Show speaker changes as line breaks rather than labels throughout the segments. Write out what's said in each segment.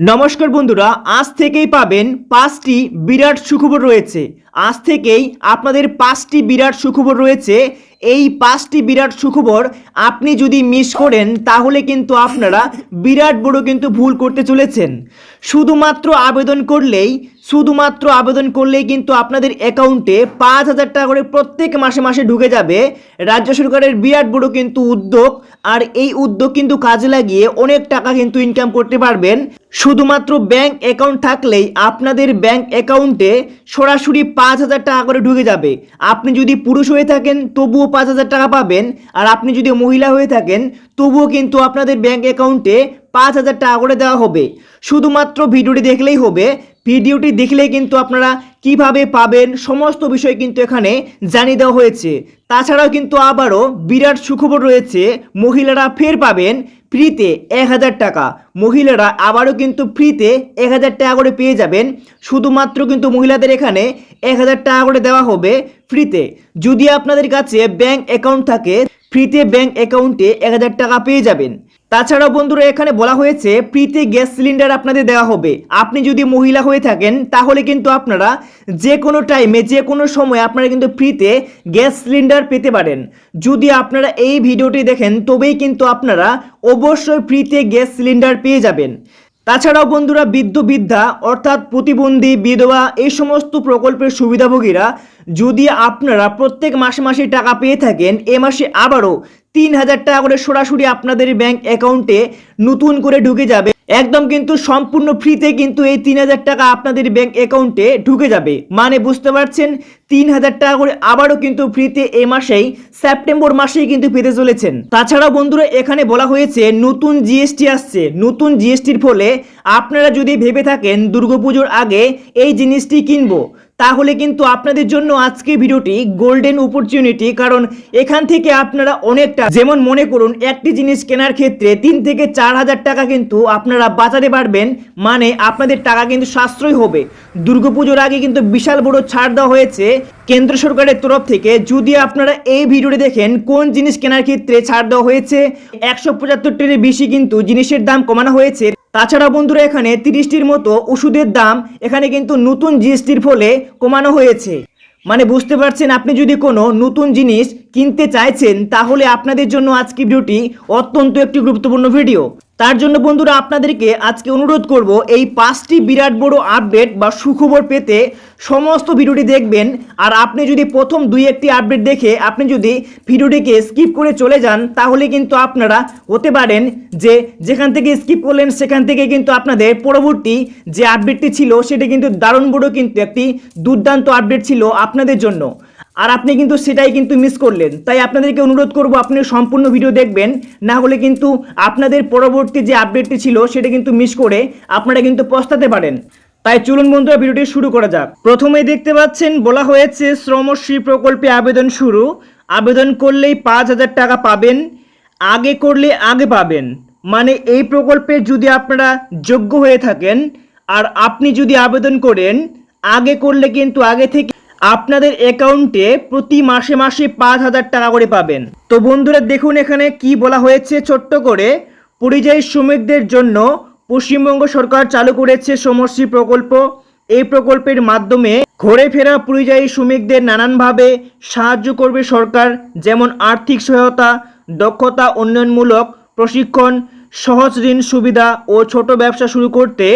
নমস্কার বন্ধুরা আজ থেকেই পাবেন পাঁচটি বিরাট সুখবর রয়েছে। আজ থেকেই আপনাদের পাঁচটি বিরাট সুখবর রয়েছে। এই পাঁচটি বিরাট সুখবর আপনি যদি মিস করেন, তাহলে কিন্তু আপনারা বিরাট বড় কিন্তু ভুল করতে চলেছেন। শুধুমাত্র আবেদন করলেই, শুধুমাত্র আবেদন করলেই কিন্তু আপনাদের অ্যাকাউন্টে পাঁচ হাজার টাকা করে প্রত্যেক মাসে মাসে ঢুকে যাবে। রাজ্য সরকারের বিরাট বড় কিন্তু উদ্যোগ, আর এই উদ্যোগ কিন্তু কাজে লাগিয়ে অনেক টাকা কিন্তু ইনকাম করতে পারবেন। শুধুমাত্র ব্যাংক অ্যাকাউন্ট থাকলেই আপনাদের ব্যাংক অ্যাকাউন্টে সরাসরি পাঁচ হাজার টাকা করে ঢুকে যাবে। আপনি যদি পুরুষ হয়ে থাকেন, তবুও পাঁচ হাজার টাকা পাবেন। আর আপনি যদি মহিলা হয়ে থাকেন, তবুও কিন্তু আপনাদের ব্যাংক অ্যাকাউন্টে পাঁচ হাজার টাকা করে দেওয়া হবে। শুধুমাত্র ভিডিওটি দেখলেই হবে। ভিডিওটি দেখলেই কিন্তু আপনারা কীভাবে পাবেন, সমস্ত বিষয় কিন্তু এখানে জানিয়ে দেওয়া হয়েছে। তাছাড়াও কিন্তু আবারও বিরাট সুখবর রয়েছে, মহিলারা ফের পাবেন। ফ্রিতে এক হাজার টাকা। মহিলারা আবারও কিন্তু ফ্রিতে এক হাজার টাকা করে পেয়ে যাবেন। শুধুমাত্র কিন্তু মহিলাদের এখানে এক হাজার টাকা করে দেওয়া হবে ফ্রিতে। যদি আপনাদের কাছে ব্যাংক অ্যাকাউন্ট থাকে, ফ্রিতে ব্যাংক অ্যাকাউন্টে এক হাজার টাকা পেয়ে যাবেন। তাছাড়াও বন্ধুরা, এখানে বলা হয়েছে ফ্রিতে গ্যাস সিলিন্ডার আপনাদের দেওয়া হবে। আপনি যদি মহিলা হয়ে থাকেন, তাহলে কিন্তু আপনারা যে কোনো টাইমে যে কোনো সময় আপনারা কিন্তু ফ্রিতে গ্যাস সিলিন্ডার পেতে পারেন। যদি আপনারা এই ভিডিওটি দেখেন, তবেই কিন্তু আপনারা অবশ্যই ফ্রিতে গ্যাস সিলিন্ডার পেয়ে যাবেন। তাছাড়াও বন্ধুরা, বৃদ্ধ, বৃদ্ধা, অর্থাৎ প্রতিবন্ধী, বিধবা, এই সমস্ত প্রকল্পের সুবিধাভোগীরা যদি আপনারা প্রত্যেক মাসে মাসে টাকা পেয়ে থাকেন, এ মাসে আবারও তিন হাজার টাকা করে সরাসরি আপনাদের ব্যাংক অ্যাকাউন্টে নতুন করে ঢুকে যাবে। একদম কিন্তু সম্পূর্ণ ফ্রিতে কিন্তু এই তিন হাজার টাকা আপনাদের ব্যাংক অ্যাকাউন্টে ঢুকে যাবে। মানে বুঝতে পারছেন? তিন হাজার টাকা করে আবারও কিন্তু ফ্রিতে এ মাসেই, সেপ্টেম্বর মাসেই কিন্তু পেতে চলেছেন। তাছাড়াও বন্ধুরা, এখানে বলা হয়েছে, নতুন জিএসটি আসছে। নতুন জিএসটির ফলে আপনারা যদি ভেবে থাকেন, দুর্গাপুজোর আগে এই জিনিসটি কিনবো, তাহলে কিন্তু আপনাদের জন্য আজকে ভিডিওটি গোল্ডেন অপরচুনিটি কারণ এখান থেকে আপনারা অনেকটা, যেমন মনে করুন, একটি জিনিস কেনার ক্ষেত্রে তিন থেকে চার হাজার টাকা কিন্তু আপনারা বাঁচাতে পারবেন মানে আপনাদের টাকা কিন্তু সাশ্রয় হবে। দুর্গাপুজোর আগে কিন্তু বিশাল বড় ছাড় দেওয়া হয়েছে কেন্দ্র সরকারের তরফ থেকে, যদি আপনারা এই ভিডিওটি দেখেন, কোন জিনিস কেনার ক্ষেত্রে ছাড় দেওয়া হয়েছে? একশো পঁচাত্তরটির বেশি কিন্তু জিনিসের দাম কমানো হয়েছে। তাছাড়া বন্ধুরা, এখানে তিরিশটির মতো ওষুধের দাম এখানে কিন্তু নতুন জিএসটির ফলে কমানো হয়েছে। মানে বুঝতে পারছেন আপনি যদি কোনো নতুন জিনিস কিনতে চাইছেন, তাহলে আপনাদের জন্য আজকে ভিডিওটি অত্যন্ত একটি গুরুত্বপূর্ণ ভিডিও। তার জন্য বন্ধুরা আপনাদেরকে আজকে অনুরোধ করব এই পাঁচটি বিরাট বড় আপডেট বা সুখবর পেতে সমস্ত ভিডিওটি দেখবেন। আর আপনি যদি প্রথম দুই একটি আপডেট দেখে আপনি যদি ভিডিওটিকে স্কিপ করে চলে যান, তাহলে কিন্তু আপনারা হতে পারেন যে যেখান থেকে স্কিপ করলেন, সেখান থেকে কিন্তু আপনাদের পরবর্তী যে আপডেটটি ছিল, সেটা কিন্তু দারুণ বড় কিন্তু একটি দুর্দান্ত আপডেট ছিল আপনাদের জন্য। আর আপনি কিন্তু সেটাই কিন্তু মিস করলেন। তাই আপনাদেরকে অনুরোধ করব, আপনি সম্পূর্ণ ভিডিও দেখবেন, না হলে কিন্তু আপনাদের পরবর্তী যে আপডেটটি ছিল, সেটা কিন্তু মিস করে আপনারা কিন্তু পস্তাতে পারেন। তাই চলুন বন্ধুরা ভিডিওটি শুরু করা যাক। প্রথমেই দেখতে পাচ্ছেন, বলা হয়েছে শ্রমশ্রী প্রকল্পে আবেদন শুরু। আবেদন করলেই পাঁচ হাজার টাকা পাবেন, আগে করলে আগে পাবেন। মানে এই প্রকল্পে যদি আপনারা যোগ্য হয়ে থাকেন, আর আপনি যদি আবেদন করেন, আগে করলে কিন্তু আগে থেকে আপনাদের অ্যাকাউন্টে প্রতি মাসে মাসে পাঁচ হাজার টাকা করে পাবেন। তো বন্ধুরা, দেখুন এখানে কি বলা হয়েছে ছোট্ট করে। পরিযায়ী শ্রমিকদের জন্য পশ্চিমবঙ্গ সরকার চালু করেছে সমশ্রী প্রকল্প। এই প্রকল্পের মাধ্যমে ঘরে ফেরা পরিযায়ী শ্রমিকদের নানানভাবে সাহায্য করবে সরকার, যেমন আর্থিক সহায়তা, দক্ষতা উন্নয়নমূলক প্রশিক্ষণ, সহজ ঋণ সুবিধা ও ছোট ব্যবসা শুরু করতে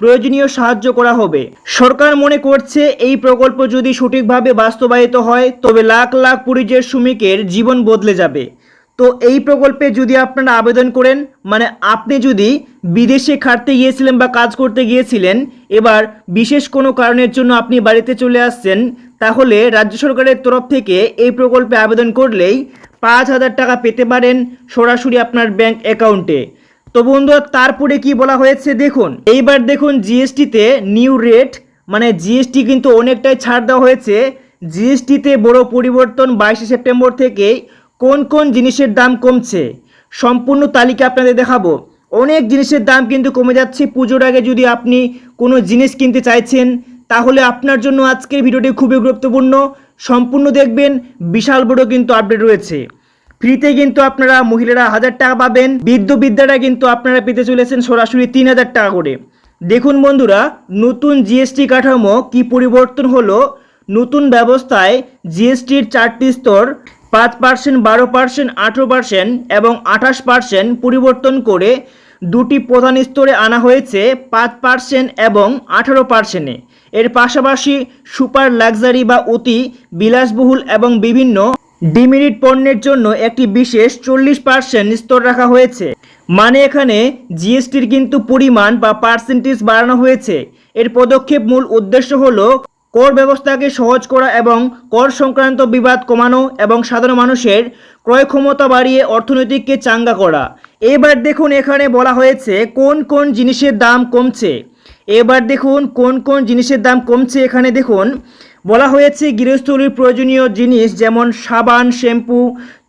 প্রয়োজনীয় সাহায্য করা হবে। সরকার মনে করছে এই প্রকল্প যদি সঠিকভাবে বাস্তবায়িত হয়, তবে লাখ লাখ পরিযায়ী শ্রমিকের জীবন বদলে যাবে। তো এই প্রকল্পে যদি আপনারা আবেদন করেন মানে আপনি যদি বিদেশে খাটতে গিয়েছিলেন বা কাজ করতে গিয়েছিলেন, এবার বিশেষ কোনো কারণের জন্য আপনি বাড়িতে চলে আসছেন, তাহলে রাজ্য সরকারের তরফ থেকে এই প্রকল্পে আবেদন করলেই পাঁচ হাজার টাকা পেতে পারেন সরাসরি আপনার ব্যাংক অ্যাকাউন্টে। তো বন্ধুরা তারপরে কি বলা হয়েছে দেখুন, এইবার দেখুন জিএসটিতে নিউ রেট মানে জিএসটি কিন্তু অনেকটাই ছাড় দেওয়া হয়েছে। জিএসটিতে বড় পরিবর্তন বাইশে সেপ্টেম্বর থেকে কোন কোন জিনিসের দাম কমছে, সম্পূর্ণ তালিকা আপনাদের দেখাবো। অনেক জিনিসের দাম কিন্তু কমে যাচ্ছে। পুজোর আগে যদি আপনি কোনো জিনিস কিনতে চাইছেন, তাহলে আপনার জন্য আজকের ভিডিওটি খুবই গুরুত্বপূর্ণ। সম্পূর্ণ দেখবেন, বিশাল বড় কিন্তু আপডেট রয়েছে। ফ্রিতে কিন্তু আপনারা মহিলারা হাজার টাকা পাবেন, বৃদ্ধ বিদ্যাটা কিন্তু আপনারা পেতে চলেছেন সরাসরি তিন হাজার টাকা করে। দেখুন বন্ধুরা, নতুন জিএসটি কাঠামো কি পরিবর্তন হলো? নতুন ব্যবস্থায় জিএসটির চারটি স্তর, পাঁচ পার্সেন্ট, বারো পার্সেন্ট, আঠেরো পার্সেন্ট এবং আঠাশ পার্সেন্ট পরিবর্তন করে দুটি প্রধান স্তরে আনা হয়েছে, পাঁচ পার্সেন্ট এবং আঠারো পার্সেন্টে। এর পাশাপাশি সুপার লাক্সারি বা অতি বিলাসবহুল এবং বিভিন্ন ডিমিরিট পণ্যের জন্য একটি বিশেষ চল্লিশ পার্সেন্ট স্তর রাখা হয়েছে। মানে এখানে জিএসটির কিন্তু পরিমাণ বা পার্সেন্টেজ বাড়ানো হয়েছে। এর পদক্ষেপ মূল উদ্দেশ্য হলো কর ব্যবস্থাকে সহজ করা এবং কর সংক্রান্ত বিবাদ কমানো এবং সাধারণ মানুষের ক্রয় ক্ষমতা বাড়িয়ে অর্থনৈতিককে চাঙ্গা করা। এবার দেখুন এখানে বলা হয়েছে কোন কোন জিনিসের দাম কমছে। এবার দেখুন কোন কোন জিনিসের দাম কমছে এখানে দেখুন। বলা হয়েছে গৃহস্থলীর প্রয়োজনীয় জিনিস যেমন সাবান, শ্যাম্পু,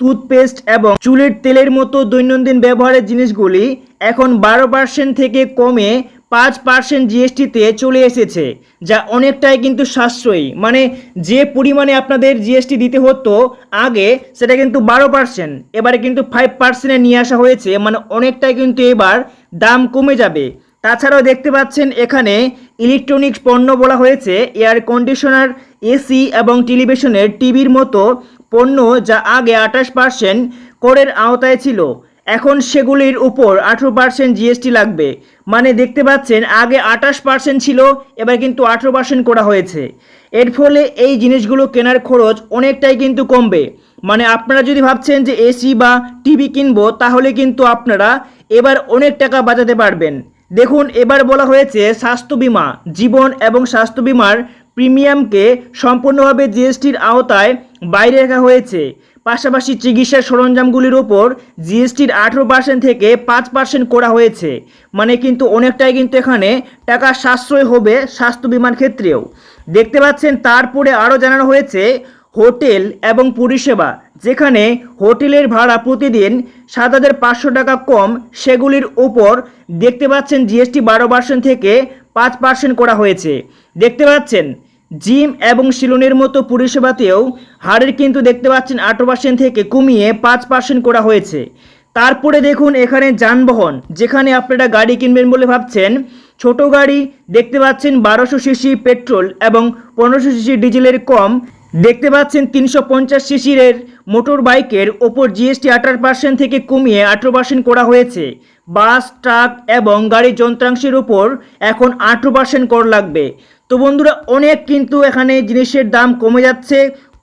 টুথপেস্ট এবং চুলের তেলের মতো দৈনন্দিন ব্যবহারের জিনিসগুলি এখন বারো পার্সেন্ট থেকে কমে পাঁচ পার্সেন্ট জিএসটিতে চলে এসেছে, যা অনেকটাই কিন্তু সাশ্রয়ী। মানে যে পরিমাণে আপনাদের জিএসটি দিতে হতো আগে, সেটা কিন্তু বারো পার্সেন্ট এবারে কিন্তু ফাইভ পার্সেন্টে নিয়ে আসা হয়েছে মানে অনেকটাই কিন্তু এবার দাম কমে যাবে। তাছাড়াও দেখতে পাচ্ছেন এখানে ইলেকট্রনিক্স পণ্য বলা হয়েছে, এয়ার কন্ডিশনার, এসি এবং টেলিভিশনের টিভির মতো পণ্য যা আগে আঠাশ পার্সেন্ট করের আওতায় ছিল। এখন সেগুলির উপর আঠেরো পার্সেন্ট জিএসটি লাগবে। মানে দেখতে পাচ্ছেন আগে আঠাশ পার্সেন্ট ছিল, এবার কিন্তু আঠেরো পার্সেন্ট করা হয়েছে। এর ফলে এই জিনিসগুলো কেনার খরচ অনেকটাই কিন্তু কমবে। মানে আপনারা যদি ভাবছেন যে এসি বা টিভি কিনবো, তাহলে কিন্তু আপনারা এবার অনেক টাকা বাঁচাতে পারবেন। দেখুন, এবার বলা হয়েছে স্বাস্থ্য বিমা, জীবন এবং স্বাস্থ্য বিমার প্রিমিয়ামকে সম্পূর্ণভাবে জিএসটির আওতায় বাইরে রাখা হয়েছে। পাশাপাশি চিকিৎসার সরঞ্জামগুলির ওপর জিএসটির আঠেরো পার্সেন্ট থেকে পাঁচ পার্সেন্ট করা হয়েছে। মানে কিন্তু অনেকটাই কিন্তু এখানে টাকা সাশ্রয় হবে স্বাস্থ্য বিমার ক্ষেত্রেও। দেখতে পাচ্ছেন, তারপরে আরও জানানো হয়েছে, হোটেল এবং পরিষেবা। যেখানে হোটেলের ভাড়া প্রতিদিন সাত হাজার পাঁচশো টাকা কম, সেগুলির ওপর দেখতে পাচ্ছেন জিএসটি বারো পার্সেন্ট থেকে পাঁচ পার্সেন্ট করা হয়েছে। দেখতে পাচ্ছেন, জিম এবং সিলনের মতো পরিষেবাতেও হারের কিন্তু দেখতে পাচ্ছেন আঠারো পার্সেন্ট থেকে কমিয়ে পাঁচ পার্সেন্ট করা হয়েছে। তারপরে দেখুন এখানে যানবাহন, যেখানে আপনারা গাড়ি কিনবেন বলে ভাবছেন। ছোট গাড়ি দেখতে পাচ্ছেন বারোশো সিসি পেট্রোল এবং পনেরোশো সিসি ডিজেলের কম দেখতে পাচ্ছেন তিনশো পঞ্চাশ সিসির মোটর বাইকের ওপর জিএসটি আঠারো পার্সেন্ট থেকে কমিয়ে আঠেরো পার্সেন্ট করা হয়েছে। বাস, ট্রাক এবং গাড়ির যন্ত্রাংশের উপর এখন আঠেরো পার্সেন্ট কর লাগবে। তো বন্ধুরা, অনেক কিন্তু এখানে জিনিসের দাম কমে যাচ্ছে।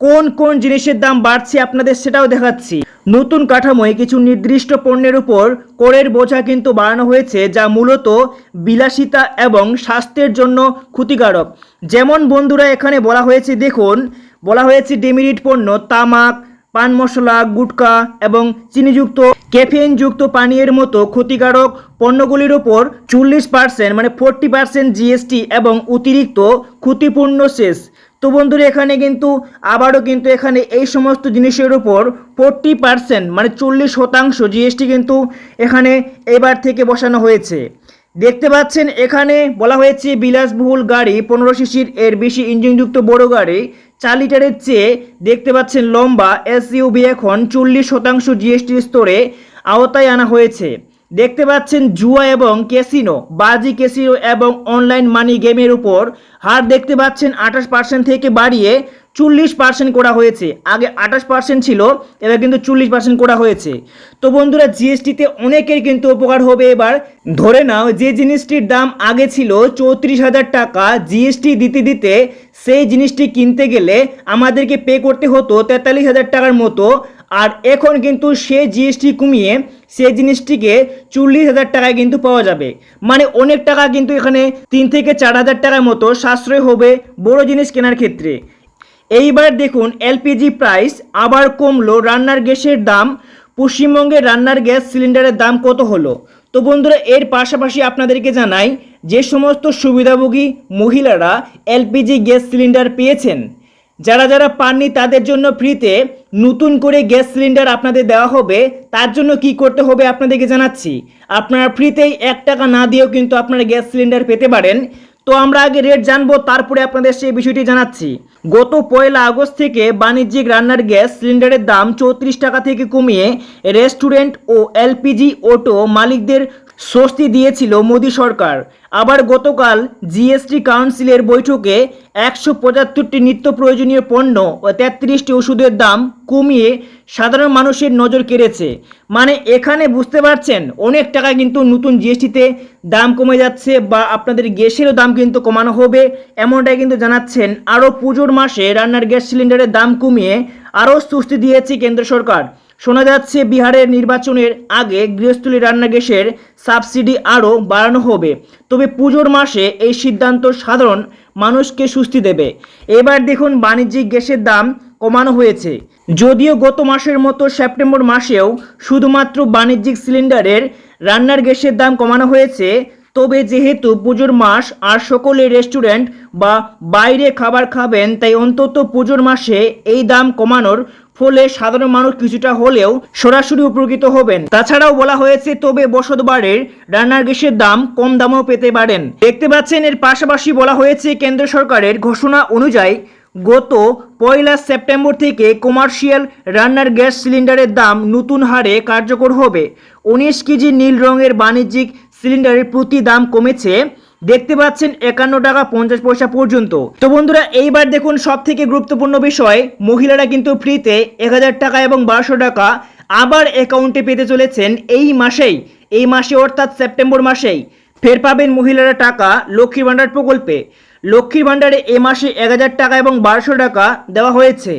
কোন কোন জিনিসের দাম বাড়ছে আপনাদের সেটাও দেখাচ্ছি। নতুন কাঠামোয় কিছু নির্দিষ্ট পণ্যের উপর করের বোঝা কিন্তু বাড়ানো হয়েছে, যা মূলত বিলাসিতা এবং স্বাস্থ্যের জন্য ক্ষতিকারক। যেমন বন্ধুরা, এখানে বলা হয়েছে, দেখুন বলা হয়েছে ডেমিরিট পণ্য, তামাক, পান মশলা, গুটকা এবং চিনিযুক্ত ক্যাফেইনযুক্ত পানীয়ের মতো ক্ষতিকারক পণ্যগুলির ওপর চল্লিশ পার্সেন্ট মানে ফোরটি পার্সেন্ট জিএসটি এবং অতিরিক্ত ক্ষতিপূর্ণ শেষ তো বন্ধুরা, এখানে কিন্তু, আবারও কিন্তু এখানে এই সমস্ত জিনিসের উপর ফোরটি পার্সেন্ট মানে চল্লিশ শতাংশ জিএসটি কিন্তু এখানে এবার থেকে বসানো হয়েছে। দেখতে পাচ্ছেন, এখানে বলা হয়েছে বিলাসবহুল গাড়ি পনেরো সিসির এর বেশি ইঞ্জিনযুক্ত বড় গাড়ি চার লিটারের চেয়ে দেখতে পাচ্ছেন লম্বা এসইউবি এখন চল্লিশ শতাংশ জিএসটি স্তরে আওতায় আনা হয়েছে। দেখতে পাচ্ছেন জুয়া এবং ক্যাসিনো, বাজি ক্যাসিনো এবং অনলাইন মানি গেমের উপর। হার দেখতে পাচ্ছেন আঠাশ পার্সেন্ট থেকে বাড়িয়ে চল্লিশ পার্সেন্ট করা হয়েছে। আগে আঠাশ পার্সেন্ট ছিল, এবার কিন্তু চল্লিশ পার্সেন্ট করা হয়েছে। তো বন্ধুরা, জিএসটিতে অনেকের কিন্তু উপকার হবে এবার। ধরে নাও, যে জিনিসটির দাম আগে ছিল চৌত্রিশ হাজার টাকা, জিএসটি দিতে দিতে সেই জিনিসটি কিনতে গেলে আমাদেরকে পে করতে হতো তেতাল্লিশ হাজার টাকার মতো। আর এখন কিন্তু সে জিএসটি কমিয়ে সেই জিনিসটিকে চল্লিশ হাজার টাকায় কিন্তু পাওয়া যাবে। মানে অনেক টাকা কিন্তু এখানে তিন থেকে চার হাজার টাকার মতো সাশ্রয় হবে বড় জিনিস কেনার ক্ষেত্রে। এইবার দেখুন এলপিজি প্রাইস আবার কমলো, রান্নার গ্যাসের দাম পশ্চিমবঙ্গে রান্নার গ্যাস সিলিন্ডারের দাম কত হলো? তো বন্ধুরা, এর পাশাপাশি আপনাদেরকে জানাই যে সমস্ত সুবিধাভোগী মহিলারা এলপিজি গ্যাস সিলিন্ডার পেয়েছেন। যারা যারা পাননি তাদের জন্য ফ্রিতে নতুন করে গ্যাস সিলিন্ডার আপনাদের দেওয়া হবে। তার জন্য কি করতে হবে আপনাদেরকে জানাচ্ছি। আপনারা ফ্রিতেই এক টাকা না দিয়েও কিন্তু আপনারা গ্যাস সিলিন্ডার পেতে পারেন। তো আমরা আগে রেট জানব, তারপরে আপনাদের সেই বিষয়টি জানাচ্ছি। গত পয়লা আগস্ট থেকে বাণিজ্যিক রান্নার গ্যাস সিলিন্ডারের দাম চৌত্রিশ টাকা থেকে কমিয়ে রেস্টুরেন্ট ও এলপিজি অটো মালিকদের স্বস্তি দিয়েছিল মোদী সরকার। আবার গতকাল জিএসটি কাউন্সিলের বৈঠকে একশো পঁচাত্তরটি নিত্য প্রয়োজনীয় পণ্য ও তেত্রিশটি ওষুধের দাম কমিয়ে সাধারণ মানুষের নজর কেড়েছে। মানে এখানে বুঝতে পারছেন, অনেক টাকা কিন্তু নতুন জিএসটিতে দাম কমে যাচ্ছে বা আপনাদের গ্যাসেরও দাম কিন্তু কমানো হবে, এমনটাই কিন্তু জানাচ্ছেন আরও পুজোর মাসে রান্নার গ্যাস সিলিন্ডারের দাম কমিয়ে আরও স্বস্তি দিয়েছে কেন্দ্র সরকার। শোনা যাচ্ছে বিহারের নির্বাচনের আগে গৃহস্থলী রান্না গ্যাসের সাবসিডি আরও বাড়ানো হবে। তবে পুজোর মাসে এই সিদ্ধান্ত সাধারণ মানুষকে স্বস্তি দেবে। এবার দেখুন বাণিজ্যিক গ্যাসের দাম কমানো হয়েছে। যদিও গত মাসের মতো সেপ্টেম্বর মাসেও শুধুমাত্র বাণিজ্যিক সিলিন্ডারের রান্নার গ্যাসের দাম কমানো হয়েছে, তবে যেহেতু পুজোর মাস আর সকলে রেস্টুরেন্ট বা বাইরে খাবার খাবেন, তাই অন্তত পুজোর মাসে এই দাম কমানোর ফলে সাধারণ মানুষ কিছুটা হলেও সরাসরি উপকৃত হবেন। তাছাড়াও বলা হয়েছে, তবে বসতবাড়ির রান্নার গ্যাসের দাম কম দামেও পেতে পারেন। দেখতে পাচ্ছেন, এর পাশাপাশি বলা হয়েছে, কেন্দ্র সরকারের ঘোষণা অনুযায়ী গত পয়লা সেপ্টেম্বর থেকে কমার্শিয়াল রান্নার গ্যাস সিলিন্ডারের দাম নতুন হারে কার্যকর হবে। উনিশ কেজি নীল রঙের বাণিজ্যিক সিলিন্ডারের প্রতি দাম কমেছে দেখতে পাচ্ছেন একান্ন টাকা পঞ্চাশ পয়সা পর্যন্ত। তো বন্ধুরা, এইবার দেখুন সব থেকে গুরুত্বপূর্ণ বিষয়, মহিলারা কিন্তু ফ্রিতে এক হাজার টাকা এবং বারোশো টাকা আবার অ্যাকাউন্টে পেতে চলেছেন এই মাসেই। এই মাসে অর্থাৎ সেপ্টেম্বর মাসেই ফের পাবেন মহিলারা টাকা লক্ষ্মীর ভাণ্ডার প্রকল্পে। লক্ষ্মীর ভাণ্ডারে এ মাসে এক হাজার টাকা এবং বারোশো টাকা দেওয়া হয়েছে।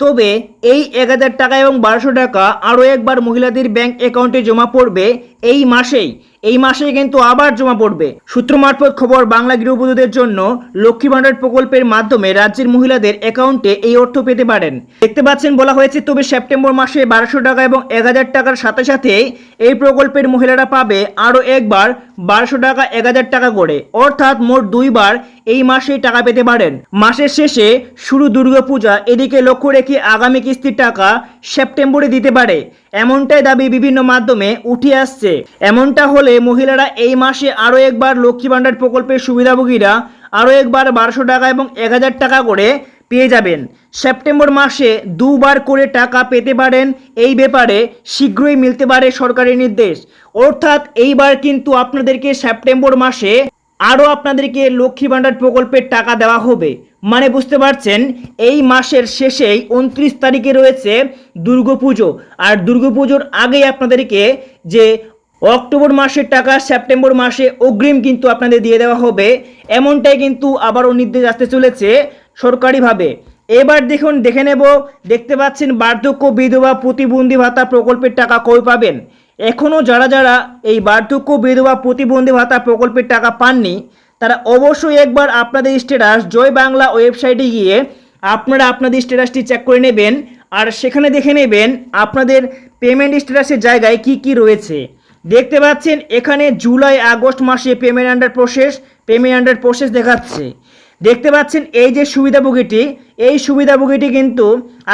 তবে এই এক হাজার টাকা এবং বারোশো টাকা আরও একবার মহিলাদের ব্যাংক অ্যাকাউন্টে জমা পড়বে এই মাসেই। এই মাসে কিন্তু আবার জমা পড়বে। সূত্র মারফত খবর বাংলা গৃহবধূদের জন্য লক্ষ্মী ভাণ্ডার প্রকল্পের মাধ্যমে রাজ্যের মহিলাদের অ্যাকাউন্টে এই অর্থ পেতে পারেন। দেখতে পাচ্ছেন, বলা হয়েছে, তবে সেপ্টেম্বর মাসে বারোশো টাকা এবং এক হাজার টাকার সাথে সাথে এই প্রকল্পের মহিলারা পাবে আরও একবার বারোশো টাকা, এক হাজার টাকা করে। অর্থাৎ মোট দুইবার এই মাসেই টাকা পেতে পারেন। মাসের শেষে শুরু দুর্গাপূজা, এদিকে লক্ষ্য রেখে আগামী কিস্তির টাকা সেপ্টেম্বরে দিতে পারে। এমনটাই দাবি বিভিন্ন মাধ্যমে উঠে আসছে। এমনটা হলে মহিলারা এই মাসে আরও একবার লক্ষ্মী ভাণ্ডার প্রকল্পের সুবিধাভোগীরা আরও একবার বারোশো টাকা এবং এক হাজার টাকা করে পেয়ে যাবেন। সেপ্টেম্বর মাসে দুবার করে টাকা পেতে পারেন এই ব্যাপারে শীঘ্রই মিলতে পারে সরকারি নির্দেশ। অর্থাৎ এইবার কিন্তু আপনাদেরকে সেপ্টেম্বর মাসে আরও আপনাদেরকে লক্ষ্মী ভাণ্ডার প্রকল্পের টাকা দেওয়া হবে। মানে বুঝতে পারছেন, এই মাসের শেষেই উনত্রিশ তারিখে রয়েছে দুর্গাপুজো আর দুর্গাপুজোর আগেই আপনাদেরকে যে অক্টোবর মাসের টাকা, সেপ্টেম্বর মাসে অগ্রিম কিন্তু আপনাদের দিয়ে দেওয়া হবে। এমনটাই কিন্তু আবারও নির্দেশ আসতে চলেছে সরকারিভাবে। এবার দেখুন, দেখে নেব। দেখতে পাচ্ছেন বার্ধক্য বিধবা প্রতিবন্ধী ভাতা প্রকল্পের টাকা কই পাবেন? এখনও যারা যারা এই বার্ধক্য বিধবা প্রতিবন্ধী ভাতা প্রকল্পের টাকা পাননি, তারা অবশ্যই একবার আপনাদের স্ট্যাটাস জয় বাংলা ওয়েবসাইটে গিয়ে আপনারা আপনাদের স্ট্যাটাসটি চেক করে নেবেন আর সেখানে দেখে নেবেন আপনাদের পেমেন্ট স্ট্যাটাসের জায়গায় কি কি রয়েছে। দেখতে পাচ্ছেন, এখানে জুলাই, আগস্ট মাসে payment under process payment under process দেখাচ্ছে। দেখতে পাচ্ছেন, এই যে সুবিধাভোগীটি, এই সুবিধাভোগীটি কিন্তু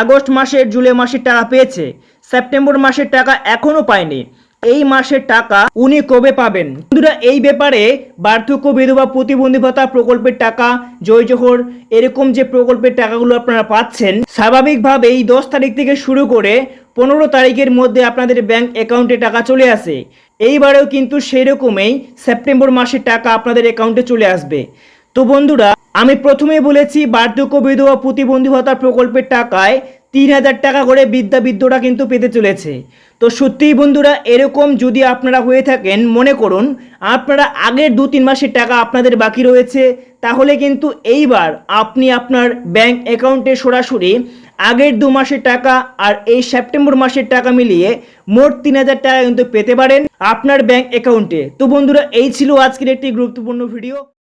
আগস্ট মাসের জুলাই মাসের টাকা পেয়েছে। সেপ্টেম্বর মাসের টাকা এখনও পায়নি। এই মাসের টাকা উনি কবে পাবেন? বন্ধুরা, এই ব্যাপারে বার্ধক্য, বিধবা প্রতিবন্ধী ভাতা প্রকল্পের টাকা জয় জোহর এরকম যে প্রকল্পের টাকাগুলো আপনারা পাচ্ছেন স্বাভাবিকভাবে এই দশ তারিখ থেকে শুরু করে পনেরো তারিখের মধ্যে আপনাদের ব্যাংক অ্যাকাউন্টে টাকা চলে আসে। এইবারেও কিন্তু সেই রকমই সেপ্টেম্বর মাসের টাকা আপনাদের অ্যাকাউন্টে চলে আসবে। তো বন্ধুরা, আমি প্রথমেই বলেছি, বার্ধক্য, বিধবা প্রতিবন্ধী ভাতা প্রকল্পের টাকায় তিন হাজার টাকা করে বিদ্যাবিদ্যরা কিন্তু পেতে চলেছে। তো সত্যিই বন্ধুরা, এরকম যদি আপনারা হয়ে থাকেন, মনে করুন, আপনারা আগের দু তিন মাসের টাকা আপনাদের বাকি রয়েছে, তাহলে কিন্তু এইবার আপনি আপনার ব্যাংক অ্যাকাউন্টে সরাসরি আগের দু মাসের টাকা আর এই সেপ্টেম্বর মাসের টাকা মিলিয়ে মোট তিন হাজার টাকা কিন্তু পেতে পারেন আপনার ব্যাংক অ্যাকাউন্টে। তো বন্ধুরা, এই ছিল আজকের একটি গুরুত্বপূর্ণ ভিডিও।